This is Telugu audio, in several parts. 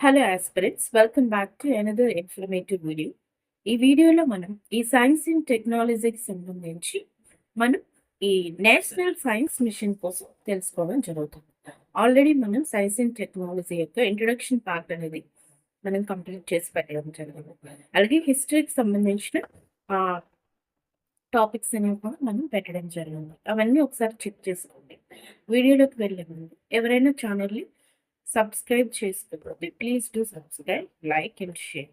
Hello aspirants welcome back to another informative video ఈ వీడియోలో మనం ఈ సైన్స్ అండ్ టెక్నాలజీకి సంబంధించి మనం ఈ నేషనల్ సైన్స్ మిషన్ కోసం తెలుసుకోవడం జరుగుతుంది. ఆల్రెడీ మనం సైన్స్ అండ్ టెక్నాలజీ యొక్క ఇంట్రొడక్షన్ పార్ట్ అనేది మనం కంప్లీట్ చేసి పెట్టడం జరిగింది. అలాగే హిస్టరీకి సంబంధించిన టాపిక్స్ అనేవి కూడా మనం పెట్టడం జరిగింది. అవన్నీ ఒకసారి చెక్ చేసుకోండి. వీడియోలోకి వెళ్ళే ముందు ఎవరైనా ఛానల్ని సబ్స్క్రైబ్ చేసుకోండి. Please do subscribe like and share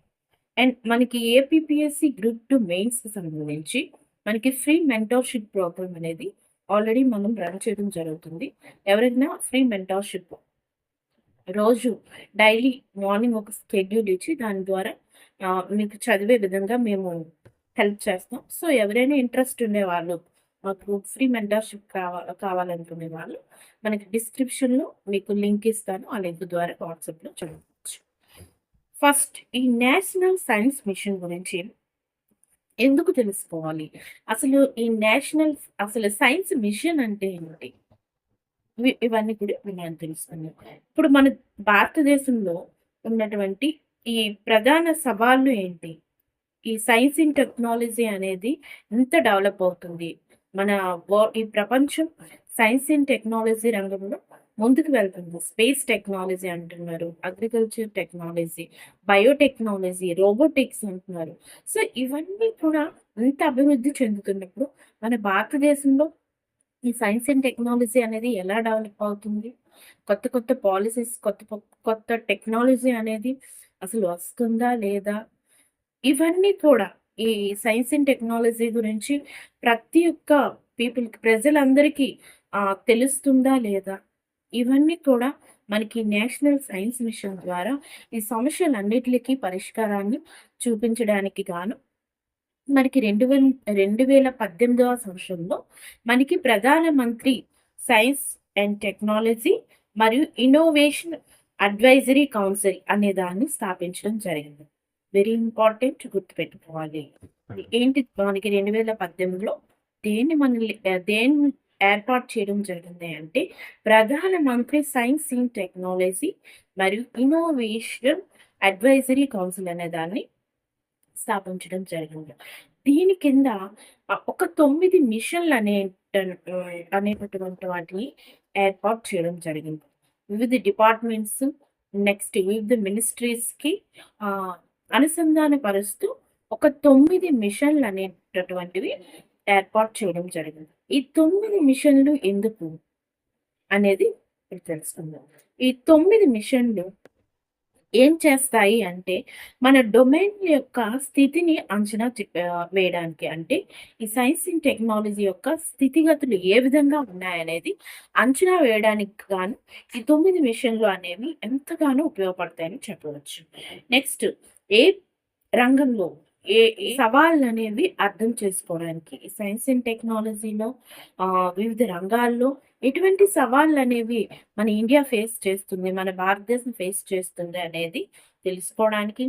and మనకి ఏపీపీఎస్సి గ్రూప్ టు మెయిన్స్ సంబంధించి మనకి ఫ్రీ మెంటర్షిప్ ప్రోగ్రామ్ అనేది ఆల్రెడీ మనం రన్ చేయడం జరుగుతుంది. ఎవరైనా ఫ్రీ మెంటర్షిప్ రోజు డైలీ మార్నింగ్ ఒక స్కెడ్యూల్ ఇచ్చి దాని ద్వారా మీకు చదివే విధంగా మేము హెల్ప్ చేస్తాం. సో ఎవరైనా ఇంట్రెస్ట్ ఉండే వాళ్ళు మాకు ఫ్రీ మెంటర్షిప్ కావాలి కావాలనుకునే వాళ్ళు మనకి డిస్క్రిప్షన్లో మీకు లింక్ ఇస్తాను ఆ లింక్ ద్వారా వాట్సాప్లో చదవచ్చు ఫస్ట్ ఈ నేషనల్ సైన్స్ మిషన్ గురించి ఎందుకు తెలుసుకోవాలి? అసలు ఈ నేషనల్ అసలు సైన్స్ మిషన్ అంటే ఏంటి? ఇవి- ఇవన్నీ కూడా నేను తెలుసుకున్నాను ఇప్పుడు మన భారతదేశంలో ఉన్నటువంటి ఈ ప్రధాన సవాళ్ళు ఏంటి? ఈ సైన్స్ అండ్ టెక్నాలజీ అనేది ఎంత డెవలప్ అవుతుంది. మన ఈ ప్రపంచం సైన్స్ అండ్ టెక్నాలజీ రంగంలో ముందుకు వెళ్తుంది. స్పేస్ టెక్నాలజీ అంటున్నారు అగ్రికల్చర్ టెక్నాలజీ బయోటెక్నాలజీ రోబోటిక్స్ అంటున్నారు. సో ఇవన్నీ కూడా ఇంత అభివృద్ధి చెందుతున్నప్పుడు మన భారతదేశంలో ఈ సైన్స్ అండ్ టెక్నాలజీ అనేది ఎలా డెవలప్ అవుతుంది? కొత్త కొత్త పాలసీస్ కొత్త కొత్త టెక్నాలజీ అనేది అసలు వస్తుందా లేదా? ఇవన్నీ కూడా ఈ సైన్స్ అండ్ టెక్నాలజీ గురించి ప్రతి ఒక్క పీపుల్కి ప్రజలందరికీ తెలుస్తుందా లేదా? ఇవన్నీ కూడా మనకి నేషనల్ సైన్స్ మిషన్ ద్వారా ఈ సమస్యలన్నిటికీ పరిష్కారాన్ని చూపించడానికి గాను మనకి రెండు వేల రెండు వేల పద్దెనిమిదవ సంవత్సరంలో మనకి ప్రధానమంత్రి సైన్స్ అండ్ టెక్నాలజీ మరియు ఇన్నోవేషన్ అడ్వైజరీ కౌన్సిల్ అనే దాన్ని స్థాపించడం జరిగింది. వెరీ ఇంపార్టెంట్ గుర్తుపెట్టుకోవాలి. ఏంటి మనకి రెండు వేల పద్దెనిమిదిలో దేన్ని మన దేన్ని ఏర్పాటు చేయడం జరిగింది అంటే ప్రధానమంత్రి సైన్స్ అండ్ టెక్నాలజీ మరియు ఇన్నోవేషన్ అడ్వైజరీ కౌన్సిల్ అనే దాన్ని స్థాపించడం జరిగింది. దీని కింద ఒక తొమ్మిది మిషన్లు అనే అనేటటువంటి వాటిని ఏర్పాటు చేయడం జరిగింది. వివిధ డిపార్ట్మెంట్స్ నెక్స్ట్ వివిధ మినిస్ట్రీస్కి అనుసంధానపరుస్తూ ఒక తొమ్మిది మిషన్లు అనేటటువంటివి ఏర్పాటు చేయడం జరిగింది. ఈ తొమ్మిది మిషన్లు ఎందుకు అనేది ఇప్పుడు తెలుసుకుందాం. ఈ తొమ్మిది మిషన్లు ఏం చేస్తాయి అంటే మన డొమైన్ యొక్క స్థితిని అంచనా వేయడానికి అంటే ఈ సైన్స్ అండ్ టెక్నాలజీ యొక్క స్థితిగతులు ఏ విధంగా ఉన్నాయనేది అంచనా వేయడానికి గాను ఈ తొమ్మిది మిషన్లు అనేవి ఎంతగానో ఉపయోగపడతాయని చెప్పవచ్చు. నెక్స్ట్ ఏ రంగంలో ఏ సవాళ్ళు అనేవి అర్థం చేసుకోవడానికి సైన్స్ అండ్ టెక్నాలజీలో వివిధ రంగాల్లో ఎటువంటి సవాళ్ళు అనేవి మన ఇండియా ఫేస్ చేస్తుంది మన భారతదేశం ఫేస్ చేస్తుంది అనేది తెలుసుకోవడానికి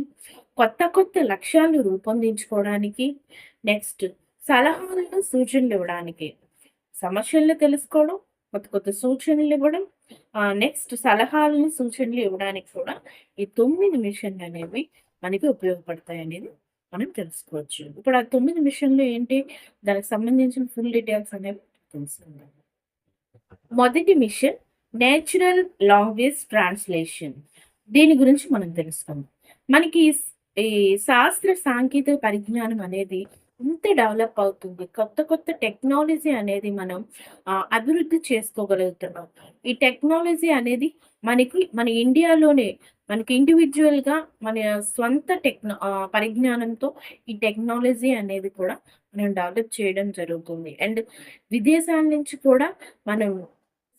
కొత్త కొత్త లక్ష్యాలు రూపొందించుకోవడానికి నెక్స్ట్ సలహాలను సూచనలు ఇవ్వడానికి సమస్యలను తెలుసుకోవడం కొత్త కొత్త సూచనలు ఇవ్వడం నెక్స్ట్ సలహాలను సూచనలు ఇవ్వడానికి కూడా ఈ తొమ్మిది మిషన్లు అనేవి మనకి ఉపయోగపడతాయి అనేది మనం తెలుసుకోవచ్చు. ఇప్పుడు ఆ తొమ్మిది మిషన్లు ఏంటి? దానికి సంబంధించిన ఫుల్ డీటెయిల్స్ అనేవి తెలుసుకుందాం. మొదటి మిషన్ నేచురల్ లాంగ్వేజ్ ట్రాన్స్లేషన్. దీని గురించి మనం తెలుసుకుందాం. మనకి ఈ ఈ శాస్త్ర సాంకేతిక పరిజ్ఞానం అనేది ఇంత డెవలప్ అవుతుంది? కొత్త కొత్త టెక్నాలజీ అనేది మనం అభివృద్ధి చేసుకోగలుగుతున్నాం. ఈ టెక్నాలజీ అనేది మనకి మన ఇండియాలోనే మనకి ఇండివిజువల్గా మన స్వంత టెక్న పరిజ్ఞానంతో ఈ టెక్నాలజీ అనేది కూడా మనం డెవలప్ చేయడం జరుగుతుంది. అండ్ విదేశాల నుంచి కూడా మనం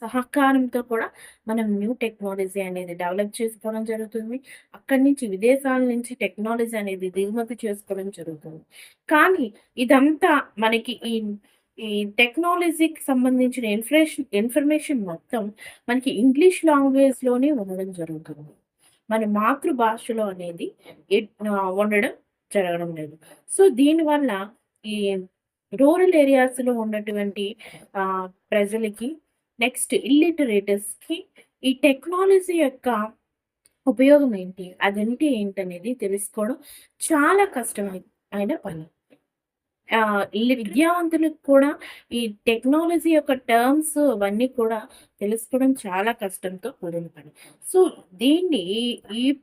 సహకారంతో కూడా మనం న్యూ టెక్నాలజీ అనేది డెవలప్ చేసుకోవడం జరుగుతుంది. అక్కడి నుంచి విదేశాల నుంచి టెక్నాలజీ అనేది దిగుమతి చేసుకోవడం జరుగుతుంది. కానీ ఇదంతా మనకి ఈ ఈ టెక్నాలజీకి సంబంధించిన ఇన్ఫర్మేషన్ ఇన్ఫర్మేషన్ మొత్తం మనకి ఇంగ్లీష్ లాంగ్వేజ్లోనే ఉండడం జరుగుతుంది. మన మాతృభాషలో అనేది ఉండడం జరగడం లేదు. సో దీనివల్ల ఈ రూరల్ ఏరియాస్లో ఉన్నటువంటి ప్రజలకి నెక్స్ట్ ఇల్లిటరేటర్స్కి ఈ టెక్నాలజీ యొక్క ఉపయోగం ఏంటి? అదంటే ఏంటనేది తెలుసుకోవడం చాలా కష్టమై అయిన పని. విద్యావంతులకు కూడా ఈ టెక్నాలజీ యొక్క టర్మ్స్ అవన్నీ కూడా తెలుసుకోవడం చాలా కష్టంతో కూడిన పని. సో, దీన్ని ఈ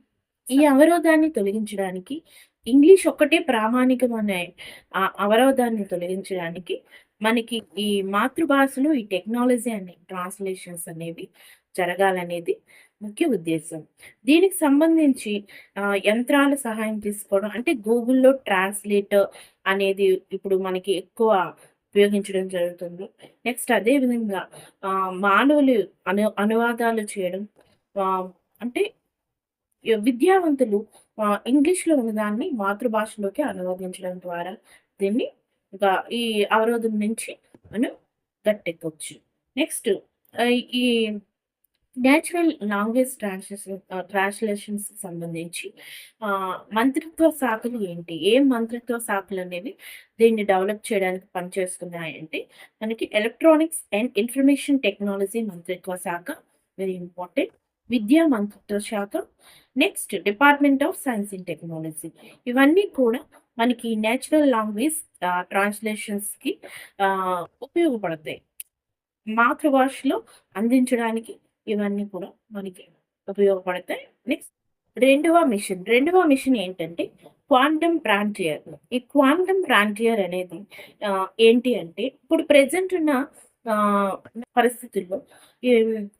ఈ అవరోధాన్ని తొలగించడానికి ఇంగ్లీష్ ఒక్కటే ప్రామాణికమనే అవరోధాన్ని తొలగించడానికి మనకి ఈ మాతృభాషలో ఈ టెక్నాలజీ అనే ట్రాన్స్‌లేషన్స్ అనేవి జరగాలనేది ముఖ్య ఉద్దేశం దీనికి సంబంధించి యంత్రాల సహాయం తీసుకోవడం అంటే గూగుల్‌లో ట్రాన్స్‌లేటర్ అనేది ఇప్పుడు మనకి ఎక్కువ ఉపయోగించడం జరుగుతుంది. నెక్స్ట్ అదేవిధంగా మానవులు అను అనువాదాలు చేయడం అంటే విద్యావంతులు ఇంగ్లీష్‌లో ఉన్నదాన్ని మాతృభాషలోకి అనువదించడం ద్వారా దీన్ని ఈ అవరోధం నుంచి మనం గట్టెక్కవచ్చు. నెక్స్ట్ ఈ నేచురల్ లాంగ్వేజ్ ట్రాన్స్‌లేషన్ ట్రాన్స్లేషన్స్ సంబంధించి మంత్రిత్వ శాఖలు ఏంటి? ఏ మంత్రిత్వ శాఖలు అనేవి దీన్ని డెవలప్ చేయడానికి పనిచేస్తున్నాయంటే, మనకి ఎలక్ట్రానిక్స్ అండ్ ఇన్ఫర్మేషన్ టెక్నాలజీ మంత్రిత్వ శాఖ వెరీ ఇంపార్టెంట్. విద్యా మంత్రిత్వ శాఖ, next department of science and technology. ఇవన్నీ కూడా మనకి నేచురల్ లాంగ్వేజ్ ట్రాన్స్‌లేషన్స్‌కి ఉపయోగపడతాయి. మాతృభాషలో అందించడానికి ఇవన్నీ కూడా మనకి ఉపయోగపడతాయి. నెక్స్ట్ రెండవ మిషన్. రెండవ మిషన్ ఏంటంటే క్వాంటమ్ ప్రాంటియర్ ఈ క్వాంటమ్ ఫ్రాంటియర్ అనేది ఏంటి అంటే ఇప్పుడు ప్రజెంట్ ఉన్న పరిస్థితుల్లో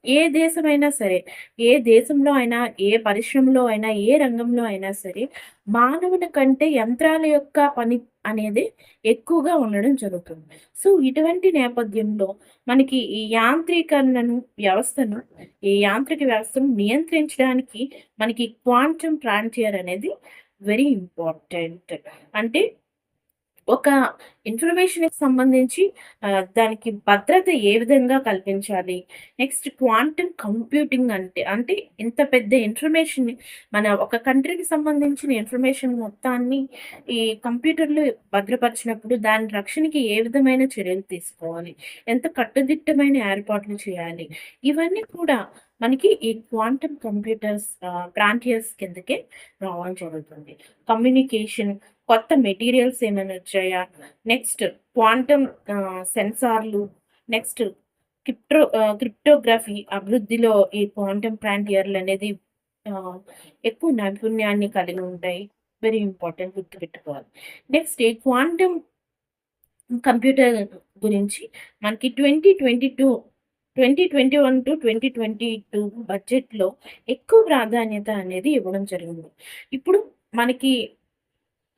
ఏ దేశమైనా సరే, ఏ దేశంలో అయినా, ఏ పరిశ్రమలో అయినా, ఏ రంగంలో అయినా సరే, మానవుల కంటే యంత్రాల యొక్క పని అనేది ఎక్కువగా ఉండడం జరుగుతుంది. సో, ఇటువంటి నేపథ్యంలో మనకి ఈ యాంత్రీకరణను వ్యవస్థను, ఈ యాంత్రిక వ్యవస్థను నియంత్రించడానికి మనకి క్వాంటమ్ ఫ్రాంటియర్ అనేది వెరీ ఇంపార్టెంట్. అంటే ఒక ఇన్ఫర్మేషన్‌కి సంబంధించి దానికి భద్రత ఏ విధంగా కల్పించాలి? నెక్స్ట్ క్వాంటమ్ కంప్యూటింగ్ అంటే, అంటే ఇంత పెద్ద ఇన్ఫర్మేషన్‌ని మన ఒక కంట్రీకి సంబంధించిన ఇన్ఫర్మేషన్ మొత్తాన్ని ఈ కంప్యూటర్‌లో భద్రపరిచినప్పుడు దాని రక్షణకి ఏ విధమైన చర్యలు తీసుకోవాలి? ఎంత కట్టుదిట్టమైన ఏర్పాట్లు చేయాలి? ఇవన్నీ కూడా మనకి ఈ క్వాంటమ్ కంప్యూటర్స్ ఆహ్, ఫ్రాంటియర్స్ కిందకే రావడం జరుగుతుంది. కమ్యూనికేషన్, కొత్త మెటీరియల్స్ ఏమైనా వచ్చాయా? నెక్స్ట్ క్వాంటమ్ సెన్సార్లు, నెక్స్ట్ క్రిప్టో క్రిప్టోగ్రఫీ అభివృద్ధిలో ఈ క్వాంటమ్ ఫ్రాంటియర్‌లనేది అనేది ఎక్కువ నైపుణ్యాన్ని కలిగి ఉంటాయి. వెరీ ఇంపార్టెంట్ గుర్తుపెట్టుకోవాలి. నెక్స్ట్ ఈ క్వాంటమ్ కంప్యూటర్ గురించి మనకి ట్వంటీ ట్వంటీ టూ 2022 2021-2022 బడ్జెట్‌లో ఎక్కువ ప్రాధాన్యత అనేది ఇవ్వడం జరిగింది. ఇప్పుడు మనకి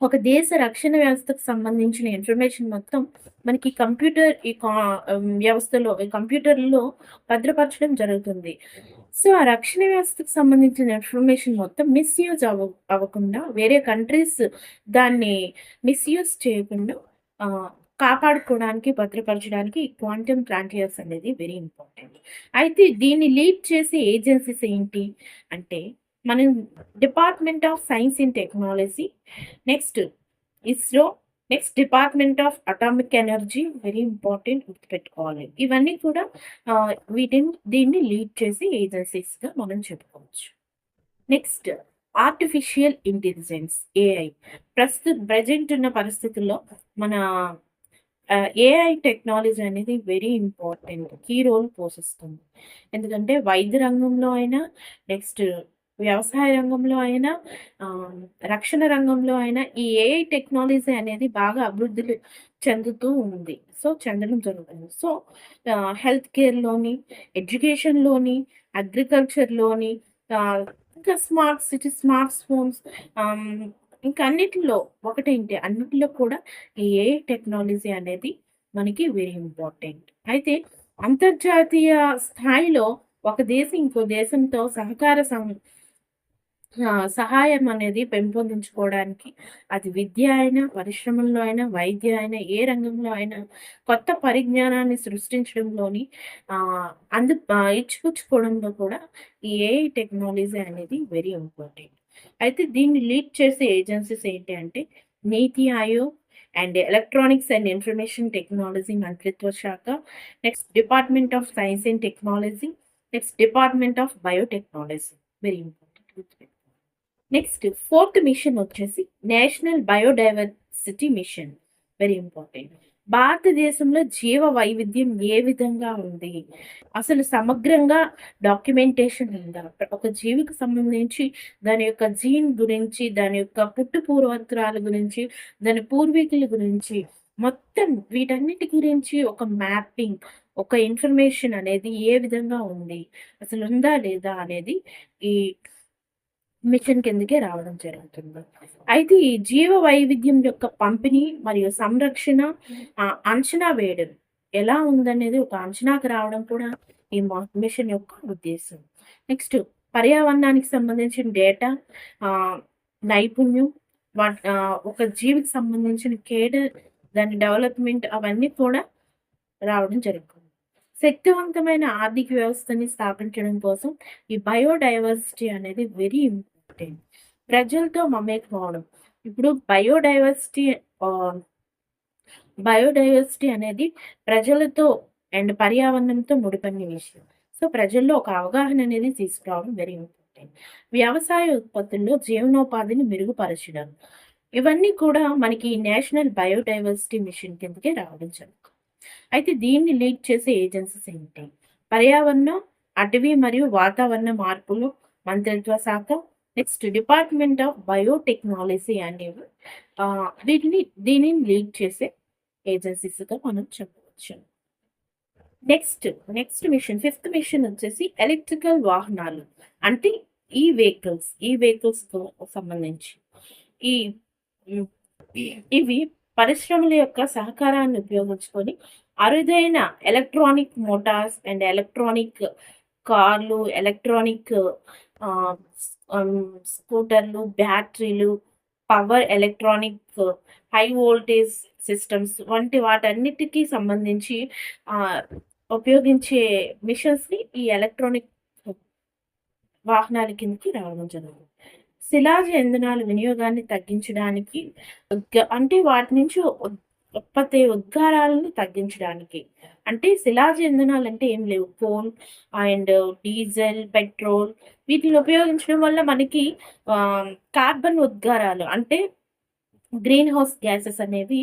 ఒక దేశ రక్షణ వ్యవస్థకు సంబంధించిన ఇన్ఫర్మేషన్ మొత్తం మనకి కంప్యూటర్ ఈ కా వ్యవస్థలో ఈ కంప్యూటర్‌లో భద్రపరచడం జరుగుతుంది. సో, ఆ రక్షణ వ్యవస్థకు సంబంధించిన ఇన్ఫర్మేషన్ మొత్తం మిస్‌యూజ్ అవ అవ్వకుండా వేరే కంట్రీస్ దాన్ని మిస్‌యూజ్ చేయకుండా కాపాడుకోవడానికి, భద్రపరచడానికి ఈ క్వాంటమ్ ఫ్రాంటియర్స్ అనేది వెరీ ఇంపార్టెంట్. అయితే దీన్ని లీడ్ చేసే ఏజెన్సీస్ ఏంటి? అంటే మనం department of science and technology, next ISRO, next department of atomic energy very important గుర్తుపెట్టుకోవాలి. ఇవన్నీ కూడా వీటిని దీన్ని లీడ్ చేసే ఏజెన్సీస్‌గా మనం చెప్పుకోవచ్చు. Next artificial intelligence AI. ప్రస్తుత ప్రెజెంట్ ఉన్న పరిస్థితుల్లో మన ఏఐ టెక్నాలజీ అనేది వెరీ ఇంపార్టెంట్. కీ రోల్ పోషిస్తుంది. ఎందుకంటే వైద్య రంగంలో అయినా, నెక్స్ట్ వ్యవసాయ రంగంలో అయినా, రక్షణ రంగంలో అయినా ఈ ఏఐ టెక్నాలజీ అనేది బాగా అభివృద్ధి చెందుతూ ఉంది. సో, చెందడం జరుగుతుంది. సో, హెల్త్ కేర్‌లోని, ఎడ్యుకేషన్‌లోని, అగ్రికల్చర్‌లోని ఇంకా స్మార్ట్ సిటీ, స్మార్ట్ ఫోన్స్ ఇంకా అన్నిటిలో ఒకటేంటి అన్నిటిలో కూడా ఈ ఏఐ టెక్నాలజీ అనేది మనకి వెరీ ఇంపార్టెంట్. అయితే అంతర్జాతీయ స్థాయిలో ఒక దేశం ఇంకో దేశంతో సహకార సం సహాయం అనేది పెంపొందించుకోవడానికి అది విద్య అయినా, పరిశ్రమల్లో అయినా, వైద్య అయినా, ఏ రంగంలో అయినా కొత్త పరిజ్ఞానాన్ని సృష్టించడంలోని అందు ఆహ్, ఇచ్చిపుచ్చుకోవడంలో కూడా ఈ ఏఐ టెక్నాలజీ అనేది వెరీ ఇంపార్టెంట్. అయితే దీన్ని లీడ్ చేసే ఏజెన్సీస్ ఏంటి అంటే NITI Aayog and electronics and information technology మంత్రిత్వ శాఖ, next department of science and technology, next department of biotechnology. Very important next fourth mission వచ్చేసి national biodiversity mission. Very important భారతదేశంలో జీవ వైవిధ్యం ఏ విధంగా ఉంది? అసలు సమగ్రంగా డాక్యుమెంటేషన్ ఉందా? ఒక జీవికి సంబంధించి దాని యొక్క జీన్ గురించి దాని యొక్క పుట్టు పూర్వత్రాల గురించి దాని పూర్వీకుల గురించి మొత్తం వీటన్నిటి గురించి ఒక మ్యాపింగ్ ఒక ఇన్ఫర్మేషన్ అనేది ఏ విధంగా ఉంది? అసలు ఉందా లేదా అనేది ఈ మిషన్ కిందకే రావడం జరుగుతుంది. అయితే ఈ జీవ వైవిధ్యం యొక్క పంపిణీ మరియు సంరక్షణ అంచనా వేయడం ఎలా ఉందనేది ఒక అంచనాకు రావడం కూడా ఈ మా- మిషన్ యొక్క ఉద్దేశం. నెక్స్ట్ పర్యావరణానికి సంబంధించిన డేటా నైపుణ్యం వా- ఒక జీవికి సంబంధించిన కేడర్ దాని డెవలప్మెంట్ అవన్నీ కూడా రావడం జరుగుతుంది. శక్తివంతమైన ఆర్థిక వ్యవస్థని స్థాపించడం కోసం ఈ బయోడైవర్సిటీ అనేది వెరీ ఇంపార్టెంట్. ప్రజలతో మమేకమవడం ఇప్పుడు బయోడైవర్సిటీ బయోడైవర్సిటీ అనేది ప్రజలతో అండ్ పర్యావరణంతో ముడిపడిన విషయం. సో ప్రజల్లో ఒక అవగాహన అనేది తీసుకురావడం వెరీ ఇంపార్టెంట్. వ్యవసాయ ఉత్పత్తుల్లో జీవనోపాధిని మెరుగుపరచడం. ఇవన్నీ కూడా మనకి నేషనల్ బయోడైవర్సిటీ మిషన్ కిందకే రావడం జరుగుతుంది. అయితే దీన్ని లీడ్ చేసే ఏజెన్సీస్ ఏంటి? పర్యావరణం అటవీ మరియు వాతావరణ మార్పులు మంత్రిత్వ శాఖ నెక్స్ట్ డిపార్ట్మెంట్ ఆఫ్ బయోటెక్నాలజీ అనేవి వీటిని దీనిని లీడ్ చేసే ఏజెన్సీస్గా మనం చెప్పవచ్చు. Next next mission fifth mission వచ్చేసి ఎలక్ట్రికల్ వాహనాలు. అంటే ఈ వెహికల్స్ ఈ వెహికల్స్ సంబంధించి ఈ ఇవి పరిశ్రమల యొక్క సహకారాన్ని ఉపయోగించుకొని అరుదైన ఎలక్ట్రానిక్ మోటార్స్ అండ్ ఎలక్ట్రానిక్ కార్లు ఎలక్ట్రానిక్ స్కూటర్లు బ్యాటరీలు power electronic high voltage systems వంటి వాటన్నిటికీ సంబంధించి ఉపయోగించే మిషన్స్ని ఈ ఎలక్ట్రానిక్ వాహనాల కిందకి రావడం జరుగుతుంది. శిలాజ ఇంధనాల వినియోగాన్ని తగ్గించడానికి అంటే వాటి నుంచి ఉత్పత్తి ఉద్గారాలను తగ్గించడానికి. అంటే శిలాజ ఇంధనాలు అంటే ఏం లేవు. కోల్ అండ్ డీజిల్ పెట్రోల్ వీటిని ఉపయోగించడం వల్ల మనకి కార్బన్ ఉద్గారాలు అంటే గ్రీన్ హౌస్ గ్యాసెస్ అనేవి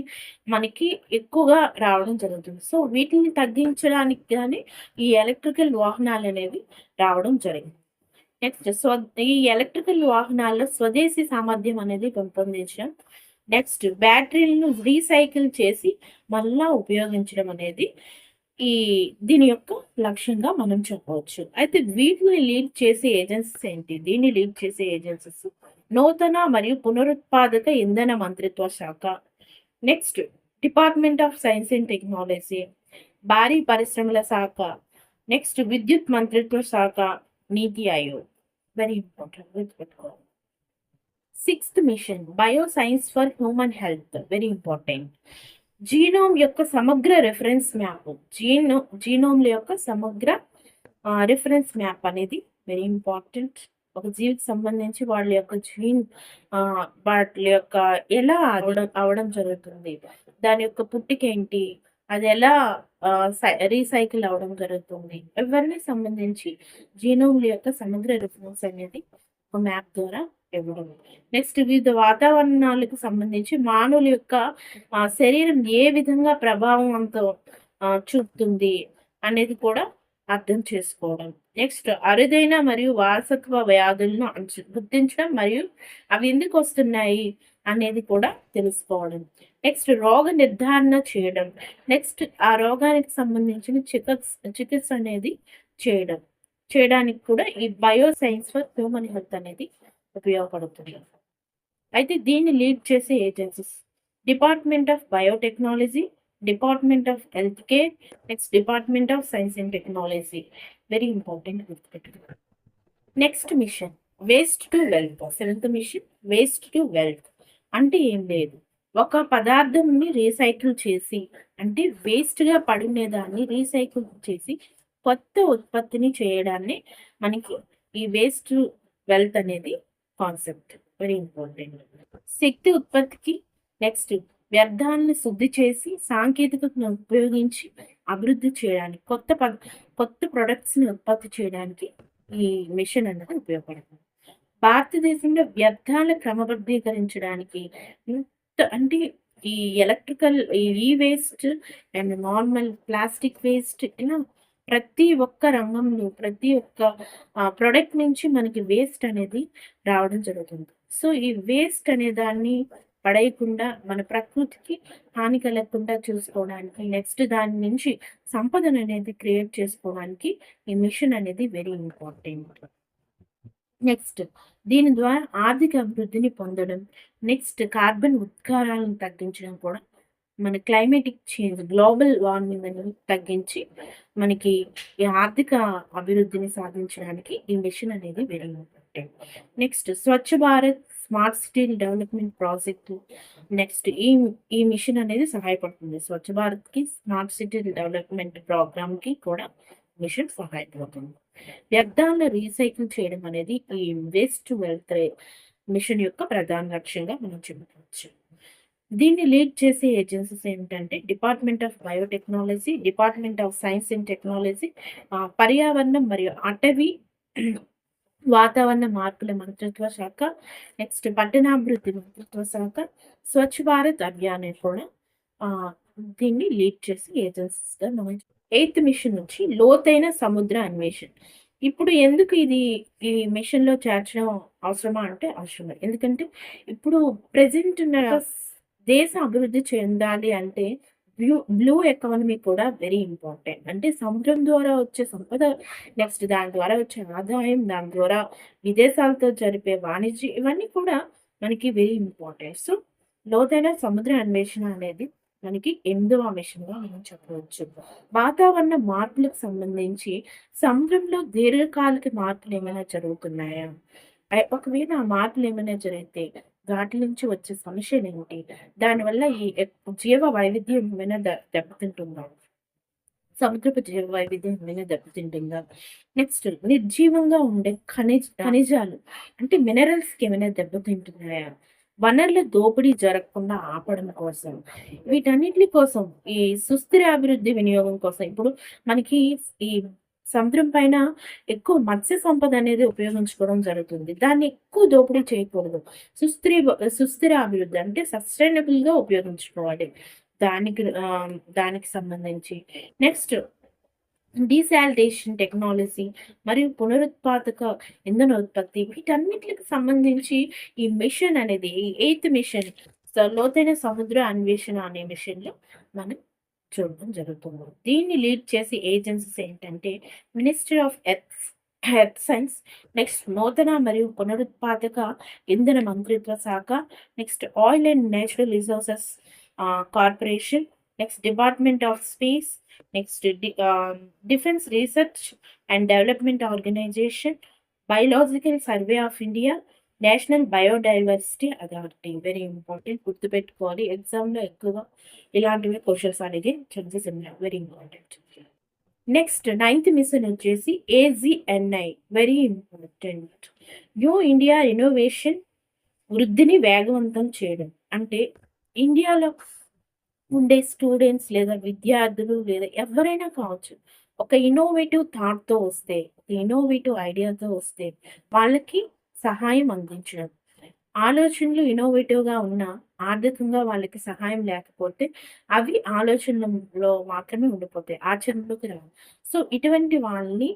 మనకి ఎక్కువగా రావడం జరుగుతుంది. సో వీటిని తగ్గించడానికి కానీ ఈ ఎలక్ట్రికల్ వాహనాలు అనేవి రావడం జరిగింది. నెక్స్ట్ స్వ ఈ ఎలక్ట్రికల్ వాహనాల్లో స్వదేశీ సామర్థ్యం అనేది పెంపొందించడం. నెక్స్ట్ బ్యాటరీలను రీసైకిల్ చేసి మళ్ళా ఉపయోగించడం అనేది ఈ దీని యొక్క లక్ష్యంగా మనం చెప్పవచ్చు. అయితే వీటిని లీడ్ చేసే ఏజెన్సీస్ ఏంటి? దీన్ని లీడ్ చేసే ఏజెన్సీస్ నూతన మరియు పునరుత్పాదక ఇంధన మంత్రిత్వ శాఖ. Next department of science and technology భారీ పరిశ్రమల శాఖ. నెక్స్ట్ విద్యుత్ మంత్రిత్వ శాఖ. నీతి ఆయోగ్. వెరీ ఇంపార్టెంట్ గుర్తుపెట్టుకోవాలి sixth mission bio science for human health very important genome యొక్క సమగ్ర రిఫరెన్స్ మ్యాప్ జీనో జీనోమ్ల యొక్క సమగ్ర రిఫరెన్స్ మ్యాప్ అనేది వెరీ ఇంపార్టెంట్ ఒక జీవికి సంబంధించి వాళ్ళ యొక్క జీన్ వాటి యొక్క ఎలా అవడం అవడం జరుగుతుంది. దాని యొక్క పుట్టికేంటి అది ఎలా రీసైకిల్ అవడం జరుగుతుంది. ఇవన్నీ సంబంధించి జీనోమ్ల యొక్క సమగ్ర రిఫరెన్స్ అనేది ఒక మ్యాప్ ద్వారా ఇవ్వడం. నెక్స్ట్ వివిధ వాతావరణాలకు సంబంధించి మానవుల యొక్క శరీరం ఏ విధంగా ప్రభావంతో చూపుతుంది అనేది కూడా అర్థం చేసుకోవడం. నెక్స్ట్ అరుదైన మరియు వారసత్వ వ్యాధులను గుర్తించడం మరియు అవి ఎందుకు వస్తున్నాయి అనేది కూడా తెలుసుకోవడం. నెక్స్ట్ రోగ నిర్ధారణ చేయడం. నెక్స్ట్ ఆ రోగానికి సంబంధించిన చికిత్స చికిత్స అనేది చేయడం. చేయడానికి కూడా ఈ bio science for human health అనేది ఉపయోగపడుతుంది. అయితే దీన్ని లీడ్ చేసే agencies. Department of biotechnology department of health care next department of science and technology very important గుర్తుపెట్టుకోండి next mission waste to wealth seventh mission waste to wealth అంటే ఏం లేదు. ఒక పదార్థంని రీసైకిల్ చేసి అంటే వేస్ట్గా పడినదాన్ని రీసైకిల్ చేసి కొత్త ఉత్పత్తిని చేయడాన్ని మనకి ఈ వేస్ట్ వెల్త్ అనేది కాన్సెప్ట్ వెరీ ఇంపార్టెంట్ శక్తి ఉత్పత్తికి నెక్స్ట్ వ్యర్థాలను శుద్ధి చేసి సాంకేతికతను ఉపయోగించి అభివృద్ధి చేయడానికి కొత్త ప కొత్త ప్రొడక్ట్స్ని ఉత్పత్తి చేయడానికి ఈ మిషన్ అనేది ఉపయోగపడుతుంది. భారతదేశంలో వ్యర్థాల క్రమబద్ధీకరించడానికి అంటే ఈ ఎలక్ట్రికల్ ఈ waste and normal plastic waste ఇలా ప్రతి ఒక్క రంగంలో ప్రతి ఒక్క ప్రొడక్ట్ నుంచి మనకి వేస్ట్ అనేది రావడం జరుగుతుంది. సో ఈ వేస్ట్ అనే దాన్ని పడేయకుండా మన ప్రకృతికి హాని కలగకుండా చూసుకోవడానికి నెక్స్ట్ దాని నుంచి సంపదను అనేది క్రియేట్ చేసుకోవడానికి ఈ మిషన్ అనేది వెరీ ఇంపార్టెంట్ నెక్స్ట్ దీని ద్వారా ఆర్థిక అభివృద్ధిని పొందడం. నెక్స్ట్ కార్బన్ ఉద్గారాలను తగ్గించడం కూడా. మన క్లైమేటిక్ చేంజ్ గ్లోబల్ వార్మింగ్ అనేది తగ్గించి మనకి ఈ ఆర్థిక అభివృద్ధిని సాధించడానికి ఈ మిషన్ అనేది very important next Swachh Bharat smart city development project next ఈ ఈ మిషన్ అనేది సహాయపడుతుంది. స్వచ్ఛ భారత్కి స్మార్ట్ సిటీ డెవలప్మెంట్ ప్రోగ్రామ్కి కూడా మిషన్ సహాయపడుతుంది. వ్యర్థాలను రీసైకిల్ చేయడం అనేది ఈ వేస్ట్ వెల్త్ మిషన్ యొక్క ప్రధాన లక్ష్యంగా మనం చెప్పుకోవచ్చు. దీన్ని లీడ్ చేసే ఏజెన్సీస్ ఏమిటంటే department of biotechnology department of science and technology పర్యావరణం మరియు అటవీ వాతావరణ మార్పుల మంత్రిత్వ శాఖ నెక్స్ట్ పట్టణాభివృద్ధి మంత్రిత్వ శాఖ స్వచ్ఛ భారత్ అభియాన్ కూడా దీన్ని లీడ్ చేసి ఏజెన్సీస్గా మనం ఎయిత్ మిషన్ నుంచి లోతైన సముద్ర అన్వేషణ. ఇప్పుడు ఎందుకు ఇది ఈ మిషన్లో చేర్చడం అవసరమా అంటే అవసరమే ఎందుకంటే ఇప్పుడు ప్రజెంట్ ఉన్న దేశ అభివృద్ధి చెందాలి అంటే బ్లూ బ్లూ ఎకానమీ కూడా వెరీ ఇంపార్టెంట్ అంటే సముద్రం ద్వారా వచ్చే సంపద నెక్స్ట్ దాని ద్వారా వచ్చే ఆదాయం దాని ద్వారా విదేశాలతో జరిపే వాణిజ్యం ఇవన్నీ కూడా మనకి వెరీ ఇంపార్టెంట్ సో లోతైన సముద్ర అన్వేషణ అనేది మనకి ఎనిమిదవ మిషన్గా మనం చెప్పవచ్చు. వాతావరణ మార్పులకు సంబంధించి సముద్రంలో దీర్ఘకాలిక మార్పులు ఏమైనా జరుగుతున్నాయా? ఒకవేళ ఆ మార్పులు ఏమైనా జరిగితే వాటి నుంచి వచ్చే సమస్యలు ఏమిటి దానివల్ల ఈ జీవ వైవిధ్యం ఏమైనా దెబ్బతింటుందా? సముద్రపు జీవ వైవిధ్యం ఏమైనా దెబ్బతింటుందా? నెక్స్ట్ నిర్జీవంగా ఉండే ఖనిజ ఖనిజాలు అంటే మినరల్స్కి ఏమైనా దెబ్బతింటున్నాయా? వనరుల దోపిడీ జరగకుండా ఆపడం కోసం వీటన్నిటి కోసం ఈ సుస్థిర అభివృద్ధి వినియోగం కోసం ఇప్పుడు మనకి ఈ సముద్రం పైన ఎక్కువ మత్స్య సంపద అనేది ఉపయోగించుకోవడం జరుగుతుంది. దాన్ని ఎక్కువ దోపిడీ చేయకూడదు. సుస్థిర సుస్థిర అభివృద్ధి అంటే సస్టైనబుల్గా ఉపయోగించుకోవాలి. దానికి దానికి సంబంధించి. నెక్స్ట్ డీసాలిటేషన్ టెక్నాలజీ మరియు పునరుత్పాదక ఇంధన ఉత్పత్తి వీటన్నిటికి సంబంధించి ఈ మిషన్ అనేది ఎయిత్ మిషన్ లోతైన సముద్ర అన్వేషణ అనే మిషన్లో మనం చూడడం జరుగుతుంది. దీన్ని లీడ్ చేసే ఏజెన్సీస్ ఏంటంటే ministry of earth health science next నూతన మరియు పునరుత్పాదక ఇంధన మంత్రిత్వ శాఖ next oil and natural resources corporation next department of space next defence research and development organisation biological survey of India national biodiversity authority. Very important గుర్తుపెట్టుకోవాలి. ఎగ్జామ్లో ఎక్కువగా ఇలాంటివి క్వశ్చన్స్ అనేది ఛాన్సెస్ ఉన్నాయి. Very important next ninth mission వచ్చేసి AGNI very important new India innovation వృద్ధిని వేగవంతం చేయడం. అంటే ఇండియాలో ఉండే స్టూడెంట్స్ లేదా విద్యార్థులు లేదా ఎవరైనా కావచ్చు ఒక ఇన్నోవేటివ్ థాట్తో వస్తే ఒక ఇన్నోవేటివ్ ఐడియాతో వస్తే వాళ్ళకి సహాయం అందించడం. ఆలోచనలు ఇన్నోవేటివ్గా ఉన్న ఆర్థికంగా వాళ్ళకి సహాయం లేకపోతే అవి ఆలోచనలో మాత్రమే ఉండిపోతాయి ఆచరణలోకి రావు. సో ఇటువంటి వాళ్ళని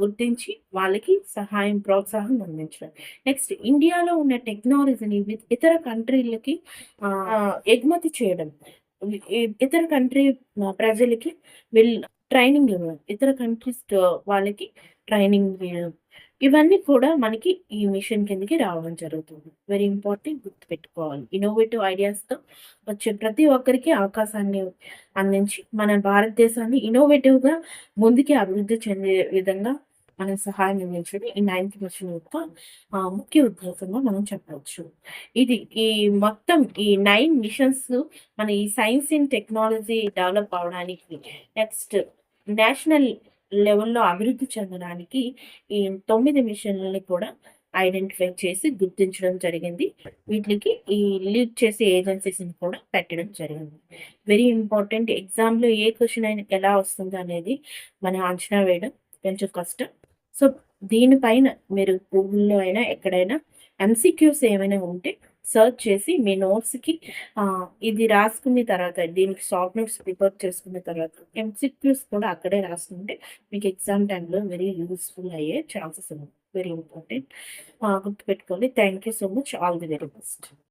గుర్తించి వాళ్ళకి సహాయం ప్రోత్సాహం అందించడం. నెక్స్ట్ ఇండియాలో ఉన్న టెక్నాలజీని ఇతర కంట్రీలకి ఎగుమతి చేయడం. ఇతర కంట్రీ ప్రజలకి వీళ్ళు ట్రైనింగ్ ఇవ్వడం. ఇతర కంట్రీస్ వాళ్ళకి ట్రైనింగ్ ఇవ్వడం. ఇవన్నీ కూడా మనకి ఈ మిషన్ కిందకి రావడం జరుగుతుంది. వెరీ ఇంపార్టెంట్ గుర్తుపెట్టుకోవాలి. ఇన్నోవేటివ్ ఐడియాస్తో వచ్చే ప్రతి ఒక్కరికి అవకాశాన్ని అందించి మన భారతదేశాన్ని ఇన్నోవేటివ్గా ముందుకి అభివృద్ధి చెందే విధంగా మనం సహాయం అందించడం. ఈ నైన్త్ మిషన్ యొక్క ముఖ్య ఉద్దేశంగా మనం చెప్పవచ్చు. ఇది ఈ మొత్తం ఈ నైన్ మిషన్స్ మన ఈ సైన్స్ అండ్ టెక్నాలజీ డెవలప్ అవడానికి నెక్స్ట్ నేషనల్ లెవెల్లో అభివృద్ధి చెందడానికి ఈ తొమ్మిది మిషన్లని కూడా ఐడెంటిఫై చేసి గుర్తించడం జరిగింది. వీటికి ఈ లీడ్ చేసే ఏజెన్సీస్ని కూడా పెట్టడం జరిగింది. వెరీ ఇంపార్టెంట్ ఎగ్జామ్లో ఏ క్వశ్చన్ అయినా ఎలా వస్తుంది అనేది మనం అంచనా వేయడం కొంచెం కష్టం. సో దీనిపైన మీరు గూగుల్‌లో అయినా, ఎక్కడైనా ఎంసీక్యూస్ ఏమైనా ఉంటే సెర్చ్ చేసి మీ నోట్స్‌కి ఇది రాసుకున్న తర్వాత దీనికి షార్ట్ నోట్స్ ప్రిపేర్ చేసుకున్న తర్వాత ఎంసిక్యూస్ కూడా అక్కడే రాసుకుంటే మీకు ఎగ్జామ్ టైంలో వెరీ యూస్ఫుల్ అయ్యే ఛాన్సెస్ ఉన్నాయి. Very important. గుర్తుపెట్టుకోండి. Thank you so much. All the very best.